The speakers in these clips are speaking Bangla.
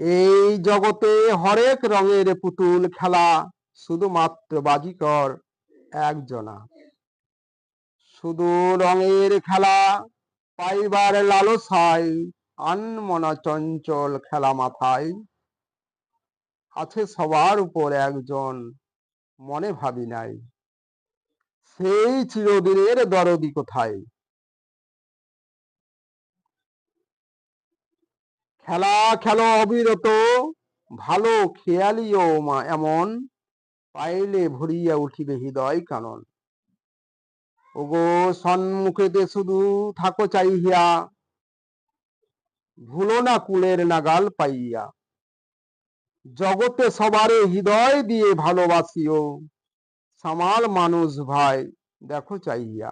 এই জগতে হরেক রঙের পুতুল খেলা শুধুমাত্র বাজিকর একজনা। শুধু রঙের খেলা, পাইবার লালসায় আনমনা চঞ্চল খেলা মাথায়। আছে সবার উপর একজন, মনে ভাবি নাই। সেই চিরদিনের দরদি কোথায়? খেলা খেলো অবিরত, ভালো খেয়ালিও মা এমন পাইলে ভরিয়া উঠিবে হৃদয় কানন। ওগো সন্মুখেতে শুধু থাকো চাইহিয়া ভুলো না কুলের নাগাল পাইয়া। জগতে সবারে হৃদয় দিয়ে ভালোবাসিও, সামাল মানুষ ভাই দেখো চাইয়া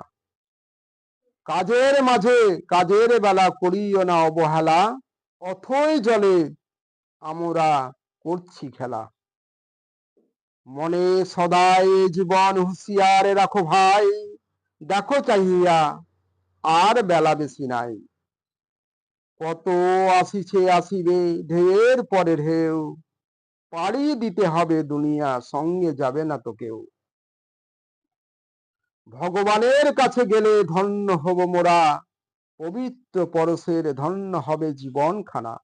কাজের মাঝে কাজের বেলা করিও না অবহেলা অথই জলে আমরা করছি খেলা। মনে সদাই জীবন হুঁশিয়ার রাখো ভাই, দেখো চাহিয়া আর বেলা বেশি নাই। কত আসিছে আসিবে ঢের পরে ঢেউ, পাড়ি দিতে হবে দুনিয়া, সঙ্গে যাবে না তো কেউ। ভগবানের কাছে গেলে ধন্য হব মোরা পবিত্র পরশের ধন্য হবে জীবন খানা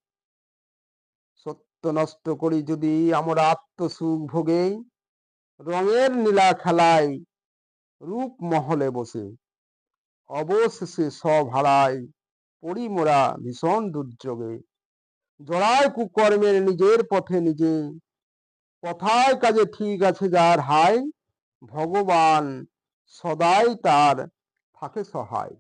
সত্য নষ্ট করি যদি আমরা আত্মসুখ ভোগে রঙের নীলা খেলায় রূপ মহলে বসে। অবশেষে সব হারায় পড়ি মোরা ভীষণ দুর্যোগে। জড়ায় কুকর্মের নিজের পথে নিজে। কথায় কাজে ঠিক আছে যার হায় ভগবান সদাই তার থাকে সহায়।